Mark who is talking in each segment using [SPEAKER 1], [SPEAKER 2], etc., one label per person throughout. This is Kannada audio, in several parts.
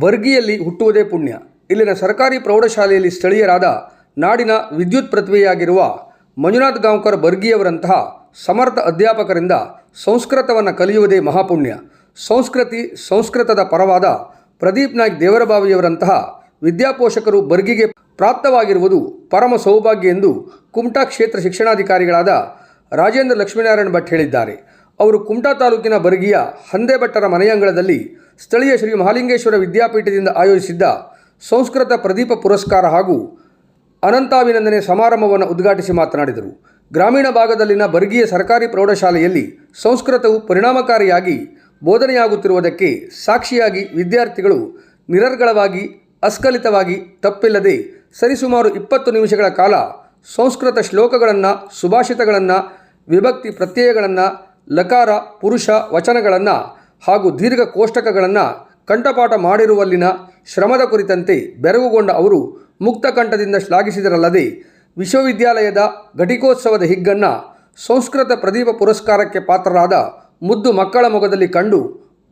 [SPEAKER 1] ಬರ್ಗಿಯಲ್ಲಿ ಹುಟ್ಟುವುದೇ ಪುಣ್ಯ. ಇಲ್ಲಿನ ಸರ್ಕಾರಿ ಪ್ರೌಢಶಾಲೆಯಲ್ಲಿ ಸ್ಥಳೀಯರಾದ ನಾಡಿನ ವಿದ್ಯುತ್ ಪ್ರತಿಭೆಯಾಗಿರುವ ಮಂಜುನಾಥ್ ಗಾಂವ್ಕರ್ ಬರ್ಗಿಯವರಂತಹ ಸಮರ್ಥ ಅಧ್ಯಾಪಕರಿಂದ ಸಂಸ್ಕೃತವನ್ನು ಕಲಿಯುವುದೇ ಮಹಾಪುಣ್ಯ. ಸಂಸ್ಕೃತಿ, ಸಂಸ್ಕೃತದ ಪರವಾದ ಪ್ರದೀಪ್ ನಾಯ್ಕ್ ದೇವರಬಾವಿಯವರಂತಹ ವಿದ್ಯಾಪೋಷಕರು ಬರ್ಗಿಗೆ ಪ್ರಾಪ್ತವಾಗಿರುವುದು ಪರಮ ಸೌಭಾಗ್ಯ ಎಂದು ಕುಮಟಾ ಕ್ಷೇತ್ರ ಶಿಕ್ಷಣಾಧಿಕಾರಿಗಳಾದ ರಾಜೇಂದ್ರ ಲಕ್ಷ್ಮೀನಾರಾಯಣ ಭಟ್ ಹೇಳಿದ್ದಾರೆ. ಅವರು ಕುಮಟಾ ತಾಲೂಕಿನ ಬರ್ಗಿಯ ಹಂದೆಭಟ್ಟರ ಮನೆಯಂಗಳದಲ್ಲಿ ಸ್ಥಳೀಯ ಶ್ರೀ ಮಹಾಲಿಂಗೇಶ್ವರ ವಿದ್ಯಾಪೀಠದಿಂದ ಆಯೋಜಿಸಿದ್ದ ಸಂಸ್ಕೃತ ಪ್ರದೀಪ ಪುರಸ್ಕಾರ ಹಾಗೂ ಅನಂತಾಭಿನಂದನೆ ಸಮಾರಂಭವನ್ನು ಉದ್ಘಾಟಿಸಿ ಮಾತನಾಡಿದರು. ಗ್ರಾಮೀಣ ಭಾಗದಲ್ಲಿನ ಬರ್ಗಿಯ ಸರ್ಕಾರಿ ಪ್ರೌಢಶಾಲೆಯಲ್ಲಿ ಸಂಸ್ಕೃತವು ಪರಿಣಾಮಕಾರಿಯಾಗಿ ಬೋಧನೆಯಾಗುತ್ತಿರುವುದಕ್ಕೆ ಸಾಕ್ಷಿಯಾಗಿ ವಿದ್ಯಾರ್ಥಿಗಳು ನಿರರ್ಗಳವಾಗಿ ಅಸ್ಕಲಿತವಾಗಿ ತಪ್ಪಿಲ್ಲದೆ ಸರಿಸುಮಾರು ಇಪ್ಪತ್ತು ನಿಮಿಷಗಳ ಕಾಲ ಸಂಸ್ಕೃತ ಶ್ಲೋಕಗಳನ್ನು, ಸುಭಾಷಿತಗಳನ್ನು, ವಿಭಕ್ತಿ ಪ್ರತ್ಯಯಗಳನ್ನು ಲಕಾರ, ಪುರುಷ ವಚನಗಳನ್ನು ಹಾಗೂ ದೀರ್ಘ ಕೋಷ್ಟಕಗಳನ್ನು ಕಂಠಪಾಠ ಮಾಡಿರುವಲ್ಲಿನ ಶ್ರಮದ ಕುರಿತಂತೆ ಬೆರಗುಗೊಂಡ ಅವರು ಮುಕ್ತ ಕಂಠದಿಂದ ಶ್ಲಾಘಿಸಿದರಲ್ಲದೆ ವಿಶ್ವವಿದ್ಯಾಲಯದ ಘಟಿಕೋತ್ಸವದ ಹಿಗ್ಗನ್ನು ಸಂಸ್ಕೃತ ಪ್ರದೀಪ ಪುರಸ್ಕಾರಕ್ಕೆ ಪಾತ್ರರಾದ ಮುದ್ದು ಮಕ್ಕಳ ಮೊಗದಲ್ಲಿ ಕಂಡು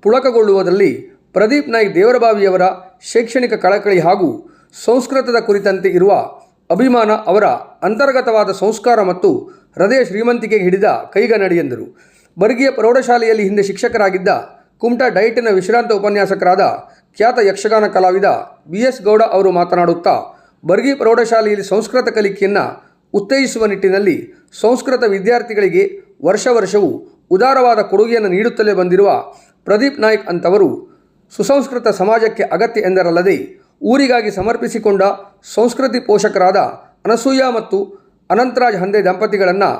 [SPEAKER 1] ಪುಳಕಗೊಳ್ಳುವುದರಲ್ಲಿ ಪ್ರದೀಪ್ ನಾಯ್ಕ್ ದೇವರಬಾವಿಯವರ ಶೈಕ್ಷಣಿಕ ಕಳಕಳಿ ಹಾಗೂ ಸಂಸ್ಕೃತದ ಕುರಿತಂತೆ ಇರುವ ಅಭಿಮಾನ ಅವರ ಅಂತರ್ಗತವಾದ ಸಂಸ್ಕಾರ ಮತ್ತು ಹೃದಯ ಶ್ರೀಮಂತಿಕೆಗೆ ಹಿಡಿದ ಕೈಗನ್ನಡಿ ಎಂದರು. ಬರ್ಗಿಯ ಪ್ರೌಢಶಾಲೆಯಲ್ಲಿ ಹಿಂದೆ ಶಿಕ್ಷಕರಾಗಿದ್ದ ಕುಮಟಾ ಡೈಟಿನ ವಿಶ್ರಾಂತ ಉಪನ್ಯಾಸಕರಾದ ಖ್ಯಾತ ಯಕ್ಷಗಾನ ಕಲಾವಿದ ಬಿ ಎಸ್ ಗೌಡ ಅವರು ಮಾತನಾಡುತ್ತಾ ಬರ್ಗಿ ಪ್ರೌಢಶಾಲೆಯಲ್ಲಿ ಸಂಸ್ಕೃತ ಕಲಿಕೆಯನ್ನು ಉತ್ತೇಜಿಸುವ ನಿಟ್ಟಿನಲ್ಲಿ ಸಂಸ್ಕೃತ ವಿದ್ಯಾರ್ಥಿಗಳಿಗೆ ವರ್ಷ ವರ್ಷವೂ ಉದಾರವಾದ ಕೊಡುಗೆಯನ್ನು ನೀಡುತ್ತಲೇ ಬಂದಿರುವ ಪ್ರದೀಪ್ ನಾಯ್ಕ್ ಅಂತವರು ಸುಸಂಸ್ಕೃತ ಸಮಾಜಕ್ಕೆ ಅಗತ್ಯ ಎಂದರಲ್ಲದೆ, ಊರಿಗಾಗಿ ಸಮರ್ಪಿಸಿಕೊಂಡ ಸಂಸ್ಕೃತಿ ಪೋಷಕರಾದ ಅನಸೂಯ ಮತ್ತು ಅನಂತರಾಜ್ ಹಂದೆ ದಂಪತಿಗಳನ್ನು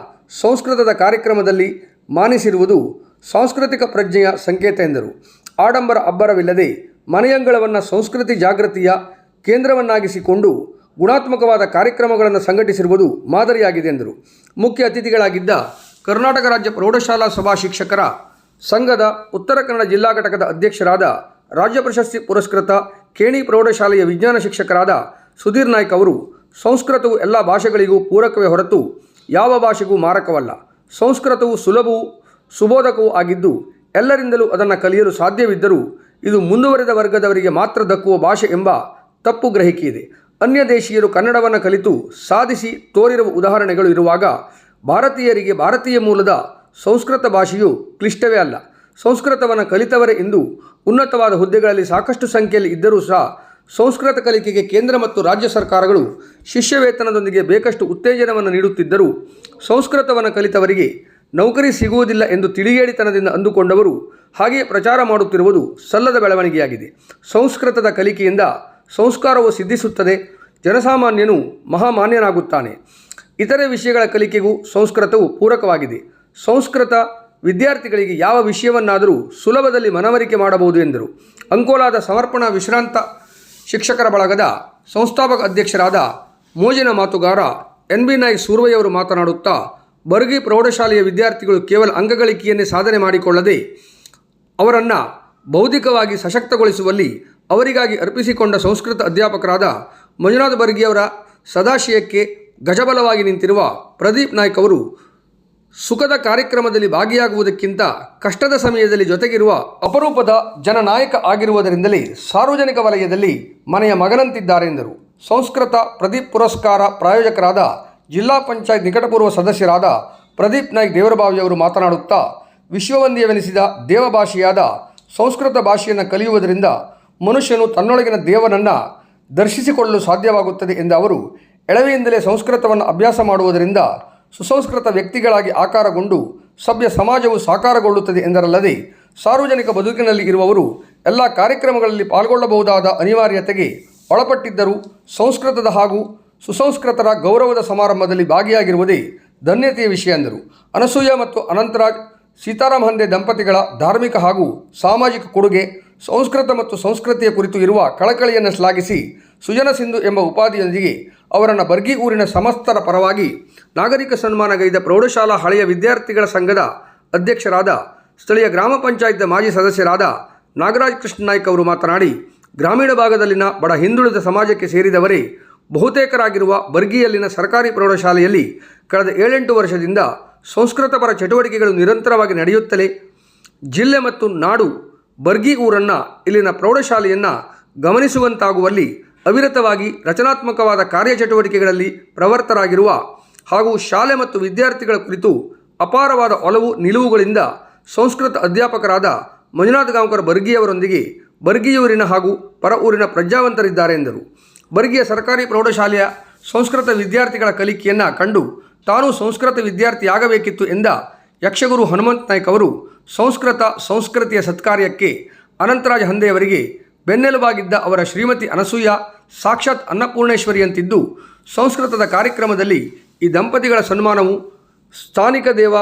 [SPEAKER 1] ಸಂಸ್ಕೃತದ ಕಾರ್ಯಕ್ರಮದಲ್ಲಿ ಮಾನಿಸಿರುವುದು ಸಾಂಸ್ಕೃತಿಕ ಪ್ರಜ್ಞೆಯ ಸಂಕೇತ ಎಂದರು. ಆಡಂಬರ ಅಬ್ಬರವಿಲ್ಲದೆ ಮನೆಯಂಗಳವನ್ನು ಸಂಸ್ಕೃತಿ ಜಾಗೃತಿಯ ಕೇಂದ್ರವನ್ನಾಗಿಸಿಕೊಂಡು ಗುಣಾತ್ಮಕವಾದ ಕಾರ್ಯಕ್ರಮಗಳನ್ನು ಸಂಘಟಿಸಿರುವುದು ಮಾದರಿಯಾಗಿದೆ ಎಂದರು. ಮುಖ್ಯ ಅತಿಥಿಗಳಾಗಿದ್ದ ಕರ್ನಾಟಕ ರಾಜ್ಯ ಪ್ರೌಢಶಾಲಾ ಸಭಾ ಶಿಕ್ಷಕರ ಸಂಘದ ಉತ್ತರ ಕನ್ನಡ ಜಿಲ್ಲಾ ಘಟಕದ ಅಧ್ಯಕ್ಷರಾದ ರಾಜ್ಯ ಪ್ರಶಸ್ತಿ ಪುರಸ್ಕೃತ ಕೇಣಿ ಪ್ರೌಢಶಾಲೆಯ ವಿಜ್ಞಾನ ಶಿಕ್ಷಕರಾದ ಸುಧೀರ್ ನಾಯ್ಕ್ ಅವರು, ಸಂಸ್ಕೃತವು ಎಲ್ಲ ಭಾಷೆಗಳಿಗೂ ಪೂರಕವೇ ಹೊರತು ಯಾವ ಭಾಷೆಗೂ ಮಾರಕವಲ್ಲ. ಸಂಸ್ಕೃತವು ಸುಲಭವೂ ಸುಬೋಧಕವೂ ಆಗಿದ್ದು, ಎಲ್ಲರಿಂದಲೂ ಅದನ್ನು ಕಲಿಯಲು ಸಾಧ್ಯವಿದ್ದರೂ, ಇದು ಮುಂದುವರೆದ ವರ್ಗದವರಿಗೆ ಮಾತ್ರ ದಕ್ಕುವ ಭಾಷೆ ಎಂಬ ತಪ್ಪು ಗ್ರಹಿಕೆ ಇದೆ ಅನ್ಯ ದೇಶೀಯರು ಕನ್ನಡವನ್ನು ಕಲಿತು ಸಾಧಿಸಿ ತೋರಿರುವ ಉದಾಹರಣೆಗಳು ಇರುವಾಗ, ಭಾರತೀಯರಿಗೆ ಭಾರತೀಯ ಮೂಲದ ಸಂಸ್ಕೃತ ಭಾಷೆಯು ಕ್ಲಿಷ್ಟವೇ ಅಲ್ಲ. ಸಂಸ್ಕೃತವನ್ನು ಕಲಿತವರೇ ಎಂದು ಉನ್ನತವಾದ ಹುದ್ದೆಗಳಲ್ಲಿ ಸಾಕಷ್ಟು ಸಂಖ್ಯೆಯಲ್ಲಿ ಇದ್ದರೂ ಸಹ ಸಂಸ್ಕೃತ ಕಲಿಕೆಗೆ ಕೇಂದ್ರ ಮತ್ತು ರಾಜ್ಯ ಸರ್ಕಾರಗಳು ಶಿಷ್ಯ ವೇತನದೊಂದಿಗೆ ಬೇಕಷ್ಟು ಉತ್ತೇಜನವನ್ನು ನೀಡುತ್ತಿದ್ದರೂ ಸಂಸ್ಕೃತವನ್ನು ಕಲಿತವರಿಗೆ ನೌಕರಿ ಸಿಗುವುದಿಲ್ಲ ಎಂದು ತಿಳಿಗೇಡಿತನದಿಂದ ಅಂದುಕೊಂಡವರು ಹಾಗೆಯೇ ಪ್ರಚಾರ ಮಾಡುತ್ತಿರುವುದು ಸಲ್ಲದ ಬೆಳವಣಿಗೆಯಾಗಿದೆ. ಸಂಸ್ಕೃತದ ಕಲಿಕೆಯಿಂದ ಸಂಸ್ಕಾರವು ಸಿದ್ಧಿಸುತ್ತದೆ. ಜನಸಾಮಾನ್ಯನು ಮಹಾಮಾನ್ಯನಾಗುತ್ತಾನೆ. ಇತರೆ ವಿಷಯಗಳ ಕಲಿಕೆಗೂ ಸಂಸ್ಕೃತವು ಪೂರಕವಾಗಿದೆ. ಸಂಸ್ಕೃತ ವಿದ್ಯಾರ್ಥಿಗಳಿಗೆ ಯಾವ ವಿಷಯವನ್ನಾದರೂ ಸುಲಭದಲ್ಲಿ ಮನವರಿಕೆ ಮಾಡಬಹುದು ಎಂದರು. ಅಂಕೋಲಾದ ಸಮರ್ಪಣಾ ವಿಶ್ರಾಂತ ಶಿಕ್ಷಕರ ಬಳಗದ ಸಂಸ್ಥಾಪಕ ಅಧ್ಯಕ್ಷರಾದ ಮೋಜಿನ ಮಾತುಗಾರ ಎನ್ ಬಿ ನಾಯ್ಕ್ ಸೂರ್ವಯ್ಯವರು ಮಾತನಾಡುತ್ತಾ, ಬರ್ಗಿ ಪ್ರೌಢಶಾಲೆಯ ವಿದ್ಯಾರ್ಥಿಗಳು ಕೇವಲ ಅಂಗಗಳಿಕೆಯನ್ನೇ ಸಾಧನೆ ಮಾಡಿಕೊಳ್ಳದೆ, ಅವರನ್ನು ಬೌದ್ಧಿಕವಾಗಿ ಸಶಕ್ತಗೊಳಿಸುವಲ್ಲಿ ಅವರಿಗಾಗಿ ಅರ್ಪಿಸಿಕೊಂಡ ಸಂಸ್ಕೃತ ಅಧ್ಯಾಪಕರಾದ ಮಂಜುನಾಥ ಬರ್ಗಿಯವರ ಸದಾಶಯಕ್ಕೆ ಗಜಬಲವಾಗಿ ನಿಂತಿರುವ ಪ್ರದೀಪ್ ನಾಯ್ಕ್ ಅವರು ಸುಖದ ಕಾರ್ಯಕ್ರಮದಲ್ಲಿ ಭಾಗಿಯಾಗುವುದಕ್ಕಿಂತ ಕಷ್ಟದ ಸಮಯದಲ್ಲಿ ಜೊತೆಗಿರುವ ಅಪರೂಪದ ಜನನಾಯಕ ಆಗಿರುವುದರಿಂದಲೇ ಸಾರ್ವಜನಿಕ ವಲಯದಲ್ಲಿ ಮನೆಯ ಮಗನಂತಿದ್ದಾರೆ ಎಂದರು. ಸಂಸ್ಕೃತ ಪ್ರದೀಪ್ ಪುರಸ್ಕಾರ ಪ್ರಾಯೋಜಕರಾದ ಜಿಲ್ಲಾ ಪಂಚಾಯತ್ ನಿಕಟಪೂರ್ವ ಸದಸ್ಯರಾದ ಪ್ರದೀಪ್ ನಾಯ್ಕ್ ದೇವರಬಾವಿಯವರು ಮಾತನಾಡುತ್ತಾ, ವಿಶ್ವವಂದಿಯವೆನಿಸಿದ ದೇವಭಾಷೆಯಾದ ಸಂಸ್ಕೃತ ಭಾಷೆಯನ್ನು ಕಲಿಯುವುದರಿಂದ ಮನುಷ್ಯನು ತನ್ನೊಳಗಿನ ದೇವನನ್ನು ದರ್ಶಿಸಿಕೊಳ್ಳಲು ಸಾಧ್ಯವಾಗುತ್ತದೆ ಎಂದ ಅವರು, ಎಳವೆಯಿಂದಲೇ ಸಂಸ್ಕೃತವನ್ನು ಅಭ್ಯಾಸ ಮಾಡುವುದರಿಂದ ಸುಸಂಸ್ಕೃತ ವ್ಯಕ್ತಿಗಳಾಗಿ ಆಕಾರಗೊಂಡು ಸಭ್ಯ ಸಮಾಜವು ಸಾಕಾರಗೊಳ್ಳುತ್ತದೆ ಎಂದರಲ್ಲದೆ ಸಾರ್ವಜನಿಕ ಬದುಕಿನಲ್ಲಿ ಇರುವವರು ಎಲ್ಲ ಕಾರ್ಯಕ್ರಮಗಳಲ್ಲಿ ಪಾಲ್ಗೊಳ್ಳಬಹುದಾದ ಅನಿವಾರ್ಯತೆಗೆ ಒಳಪಟ್ಟಿದ್ದರೂ ಸಂಸ್ಕೃತದ ಹಾಗೂ ಸುಸಂಸ್ಕೃತರ ಗೌರವದ ಸಮಾರಂಭದಲ್ಲಿ ಭಾಗಿಯಾಗಿರುವುದೇ ಧನ್ಯತೆಯ ವಿಷಯ ಎಂದರು. ಅನಸೂಯ ಮತ್ತು ಅನಂತರಾಜ್ ಸೀತಾರಾಮ್ ಹಂದೆ ದಂಪತಿಗಳ ಧಾರ್ಮಿಕ ಹಾಗೂ ಸಾಮಾಜಿಕ ಕೊಡುಗೆ, ಸಂಸ್ಕೃತ ಮತ್ತು ಸಂಸ್ಕೃತಿಯ ಕುರಿತು ಇರುವ ಕಳಕಳಿಯನ್ನು ಶ್ಲಾಘಿಸಿ ಸುಜನ ಸಿಂಧು ಎಂಬ ಉಪಾಧಿಯೊಂದಿಗೆ ಅವರನ್ನು ಬರ್ಗಿ ಊರಿನ ಸಮಸ್ತರ ಪರವಾಗಿ ನಾಗರಿಕ ಸನ್ಮಾನಗೈದ ಪ್ರೌಢಶಾಲಾ ಹಳೆಯ ವಿದ್ಯಾರ್ಥಿಗಳ ಸಂಘದ ಅಧ್ಯಕ್ಷರಾದ, ಸ್ಥಳೀಯ ಗ್ರಾಮ ಪಂಚಾಯತ್ ಮಾಜಿ ಸದಸ್ಯರಾದ ನಾಗರಾಜ್ ಕೃಷ್ಣ ನಾಯ್ಕ್ ಅವರು ಮಾತನಾಡಿ, ಗ್ರಾಮೀಣ ಭಾಗದಲ್ಲಿನ ಬಡ ಹಿಂದುಳಿದ ಸಮಾಜಕ್ಕೆ ಸೇರಿದವರೇ ಬಹುತೇಕರಾಗಿರುವ ಬರ್ಗಿಯಲ್ಲಿನ ಸರ್ಕಾರಿ ಪ್ರೌಢಶಾಲೆಯಲ್ಲಿ ಕಳೆದ ಏಳೆಂಟು ವರ್ಷದಿಂದ ಸಂಸ್ಕೃತ ಪರ ಚಟುವಟಿಕೆಗಳು ನಿರಂತರವಾಗಿ ನಡೆಯುತ್ತಲೇ ಜಿಲ್ಲೆ ಮತ್ತು ನಾಡು ಬರ್ಗಿ ಊರನ್ನು ಇಲ್ಲಿನ ಪ್ರೌಢಶಾಲೆಯನ್ನು ಗಮನಿಸುವಂತಾಗುವಲ್ಲಿ ಅವಿರತವಾಗಿ ರಚನಾತ್ಮಕವಾದ ಕಾರ್ಯಚಟುವಟಿಕೆಗಳಲ್ಲಿ ಪ್ರವರ್ತರಾಗಿರುವ ಹಾಗೂ ಶಾಲೆ ಮತ್ತು ವಿದ್ಯಾರ್ಥಿಗಳ ಕುರಿತು ಅಪಾರವಾದ ಒಲವು ನಿಲುವುಗಳಿಂದ ಸಂಸ್ಕೃತ ಅಧ್ಯಾಪಕರಾದ ಮಂಜುನಾಥ ಗಾಂವ್ಕರ್ ಬರ್ಗಿಯವರೊಂದಿಗೆ ಬರ್ಗಿಯೂರಿನ ಹಾಗೂ ಪರ ಊರಿನ ಪ್ರಜಾವಂತರಿದ್ದಾರೆ ಎಂದರು. ಬರ್ಗಿಯ ಸರ್ಕಾರಿ ಪ್ರೌಢಶಾಲೆಯ ಸಂಸ್ಕೃತ ವಿದ್ಯಾರ್ಥಿಗಳ ಕಲಿಕೆಯನ್ನು ಕಂಡು ತಾನು ಸಂಸ್ಕೃತ ವಿದ್ಯಾರ್ಥಿಯಾಗಬೇಕಿತ್ತು ಎಂದ ಯಕ್ಷಗುರು ಹನುಮಂತ ನಾಯ್ಕ್ ಅವರು ಸಂಸ್ಕೃತ ಸಂಸ್ಕೃತಿಯ ಸತ್ಕಾರ್ಯಕ್ಕೆ ಅನಂತರಾಜ ಹಂದೆಯವರಿಗೆ ಬೆನ್ನೆಲುಬಾಗಿದ್ದ ಅವರ ಶ್ರೀಮತಿ ಅನಸೂಯ ಸಾಕ್ಷಾತ್ ಅನ್ನಪೂರ್ಣೇಶ್ವರಿಯಂತಿದ್ದು ಸಂಸ್ಕೃತದ ಕಾರ್ಯಕ್ರಮದಲ್ಲಿ ಈ ದಂಪತಿಗಳ ಸನ್ಮಾನವು ಸ್ಥಾನಿಕ ದೇವ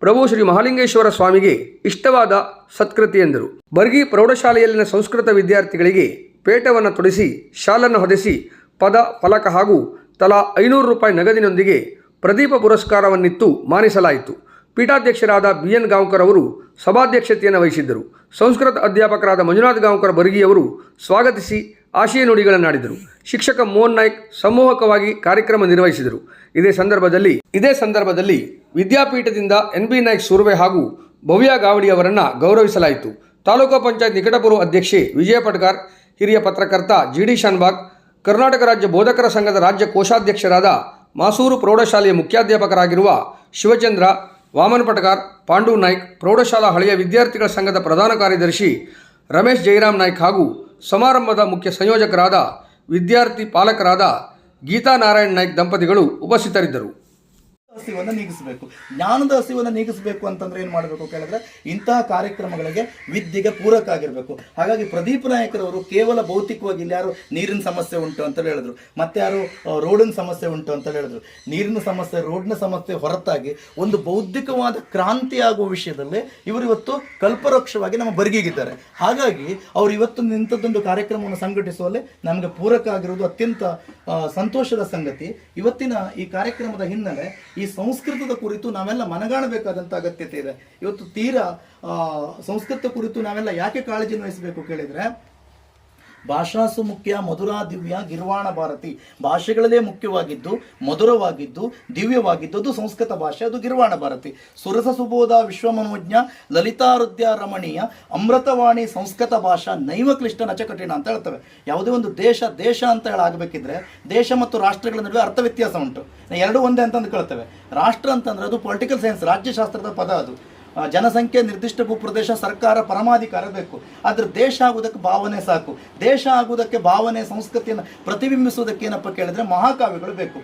[SPEAKER 1] ಪ್ರಭು ಶ್ರೀ ಮಹಾಲಿಂಗೇಶ್ವರ ಸ್ವಾಮಿಗೆ ಇಷ್ಟವಾದ ಸತ್ಕೃತಿ ಎಂದರು. ಬರ್ಗಿ ಪ್ರೌಢಶಾಲೆಯಲ್ಲಿನ ಸಂಸ್ಕೃತ ವಿದ್ಯಾರ್ಥಿಗಳಿಗೆ ಪೇಟವನ್ನು ತೊಡಿಸಿ, ಶಾಲನ್ನು ಹೊದಿಸಿ, ಪದ, ಫಲಕ ಹಾಗೂ ತಲಾ ಐನೂರು ರೂಪಾಯಿ ನಗದಿನೊಂದಿಗೆ ಪ್ರದೀಪ ಪುರಸ್ಕಾರವನ್ನಿತ್ತು ಮಾನಿಸಲಾಯಿತು. ಪೀಠಾಧ್ಯಕ್ಷರಾದ ಬಿ ಎನ್ ಗಾಂವ್ಕರ್ ಅವರು ಸಭಾಧ್ಯಕ್ಷತೆಯನ್ನು ವಹಿಸಿದ್ದರು. ಸಂಸ್ಕೃತ ಅಧ್ಯಾಪಕರಾದ ಮಂಜುನಾಥ್ ಗಾಂವ್ಕರ್ ಬರ್ಗಿಯವರು ಸ್ವಾಗತಿಸಿ ಆಶಯ ನುಡಿಗಳನ್ನಾಡಿದರು ಶಿಕ್ಷಕ ಮೋಹನ್ ನಾಯ್ಕ್ ಸಮೂಹಕವಾಗಿ ಕಾರ್ಯಕ್ರಮ ನಿರ್ವಹಿಸಿದರು. ಇದೇ ಸಂದರ್ಭದಲ್ಲಿ ಇದೇ ಸಂದರ್ಭದಲ್ಲಿ ವಿದ್ಯಾಪೀಠದಿಂದ ಎನ್ ಬಿ ನಾಯ್ಕ್ ಸುರ್ವೆ ಹಾಗೂ ಭವ್ಯ ಗಾವಡಿ ಅವರನ್ನು ಗೌರವಿಸಲಾಯಿತು. ತಾಲೂಕು ಪಂಚಾಯತ್ ನಿಕಟಪೂರ್ವ ಅಧ್ಯಕ್ಷೆ ವಿಜಯ ಪಟ್ಕಾರ್, ಹಿರಿಯ ಪತ್ರಕರ್ತ ಜಿ ಡಿ ಶಾನ್ಬಾಗ್, ಕರ್ನಾಟಕ ರಾಜ್ಯ ಬೋಧಕರ ಸಂಘದ ರಾಜ್ಯ ಕೋಶಾಧ್ಯಕ್ಷರಾದ ಮಾಸೂರು ಪ್ರೌಢಶಾಲೆಯ ಮುಖ್ಯಾಧ್ಯಾಪಕರಾಗಿರುವ ಶಿವಚಂದ್ರ ವಾಮನ್ ಪಟಗಾರ್ ಪಾಂಡು ನಾಯ್ಕ್ ಪ್ರೌಢಶಾಲಾ ಹಳೆಯ ವಿದ್ಯಾರ್ಥಿಗಳ ಸಂಘದ ಪ್ರಧಾನ ಕಾರ್ಯದರ್ಶಿ ರಮೇಶ್ ಜಯರಾಮ್ ನಾಯ್ಕ್ ಹಾಗೂ ಸಮಾರಂಭದ ಮುಖ್ಯ ಸಂಯೋಜಕರಾದ ವಿದ್ಯಾರ್ಥಿ ಪಾಲಕರಾದ ಗೀತಾ ನಾರಾಯಣ್ ನಾಯ್ಕ್ ದಂಪತಿಗಳು ಉಪಸ್ಥಿತರಿದ್ದರು.
[SPEAKER 2] ಹಸಿವನ್ನು ನೀಗಿಸಬೇಕು. ಜ್ಞಾನದ ಹಸಿವನ್ನು ನೀಗಿಸಬೇಕು ಅಂತಂದ್ರೆ ಏನು ಮಾಡಬೇಕು ಕೇಳಿದ್ರೆ ಇಂತಹ ಕಾರ್ಯಕ್ರಮಗಳಿಗೆ ವಿದ್ಯೆಗೆ ಪೂರಕ ಆಗಿರಬೇಕು ಹಾಗಾಗಿ ಪ್ರದೀಪ್ ನಾಯಕರವರು ಕೇವಲ ಭೌತಿಕವಾಗಿ ಇಲ್ಲಿ ಯಾರು ನೀರಿನ ಸಮಸ್ಯೆ ಉಂಟು ಅಂತ ಹೇಳಿದ್ರು. ಮತ್ತೆ ಯಾರು ರೋಡಿನ ಸಮಸ್ಯೆ ಉಂಟು ಅಂತ ಹೇಳಿದ್ರು. ನೀರಿನ ಸಮಸ್ಯೆ, ರೋಡ್ನ ಸಮಸ್ಯೆ ಹೊರತಾಗಿ ಒಂದು ಬೌದ್ಧಿಕವಾದ ಕ್ರಾಂತಿ ಆಗುವ ವಿಷಯದಲ್ಲಿ ಇವರು ಇವತ್ತು ಕಲ್ಪರೋಕ್ಷವಾಗಿ ನಮ್ಮ ಬರಿಗಿಗಿದ್ದಾರೆ. ಹಾಗಾಗಿ ಅವರು ಇವತ್ತು ನಿಂತದ್ದೊಂದು ಕಾರ್ಯಕ್ರಮವನ್ನು ಸಂಘಟಿಸುವಲ್ಲಿ ನಮಗೆ ಪೂರಕ ಆಗಿರುವುದು ಅತ್ಯಂತ ಸಂತೋಷದ ಸಂಗತಿ. ಇವತ್ತಿನ ಈ ಕಾರ್ಯಕ್ರಮದ ಹಿನ್ನೆಲೆ ಈ ಸಂಸ್ಕೃತದ ಕುರಿತು ನಾವೆಲ್ಲ ಮನಗಾಣಬೇಕಾದಂಥ ಅಗತ್ಯತೆ ಇದೆ. ಇವತ್ತು ತೀರಾ ಸಂಸ್ಕೃತ ಕುರಿತು ನಾವೆಲ್ಲ ಯಾಕೆ ಕಾಳಜಿ ವಹಿಸಬೇಕು ಕೇಳಿದ್ರೆ ಭಾಷಾಸು ಮುಖ್ಯ ಮಧುರಾ ದಿವ್ಯ, ಗಿರ್ವಾಣ ಭಾರತಿ ಭಾಷೆಗಳಲ್ಲೇ ಮುಖ್ಯವಾಗಿದ್ದು, ಮಧುರವಾಗಿದ್ದು, ದಿವ್ಯವಾಗಿದ್ದು ಅದು ಸಂಸ್ಕೃತ ಭಾಷೆ, ಅದು ಗಿರ್ವಾಣ ಭಾರತಿ. ಸುರಸ ಸುಬೋಧ, ವಿಶ್ವಮನೋಜ್ಞ, ಲಲಿತಾರುದ್ಯ ರಮಣೀಯ, ಅಮೃತವಾಣಿ ಸಂಸ್ಕೃತ ಭಾಷಾ ನೈವ ಕ್ಲಿಷ್ಟ ನಚ ಕಠಿಣ ಅಂತ ಹೇಳ್ತವೆ. ಯಾವುದೇ ಒಂದು ದೇಶ ದೇಶ ಅಂತ ಹೇಳಾಗಬೇಕಿದ್ರೆ ದೇಶ ಮತ್ತು ರಾಷ್ಟ್ರಗಳ ನಡುವೆ ಅರ್ಥ ವ್ಯತ್ಯಾಸ ಉಂಟು. ಎರಡು ಒಂದೇ ಅಂತಂದು ಅಂದ್ಕೊಳ್ತೇವೆ ರಾಷ್ಟ್ರ ಅಂತಂದ್ರೆ ಅದು ಪೊಲಿಟಿಕಲ್ ಸೈನ್ಸ್ ರಾಜ್ಯಶಾಸ್ತ್ರದ ಪದ ಅದು. ಜನಸಂಖ್ಯೆ ನಿರ್ದಿಷ್ಟ ಭೂಪ್ರದೇಶ ಸರ್ಕಾರ ಪರಮಾಧಿಕಾರ ಬೇಕು. ಆದರೆ ದೇಶ ಆಗುವುದಕ್ಕೆ ಭಾವನೆ ಸಾಕು. ದೇಶ ಆಗುವುದಕ್ಕೆ ಭಾವನೆ ಸಂಸ್ಕೃತಿಯನ್ನು ಪ್ರತಿಬಿಂಬಿಸುವುದಕ್ಕೆ ಏನಪ್ಪ ಕೇಳಿದ್ರೆ ಮಹಾಕಾವ್ಯಗಳು ಬೇಕು.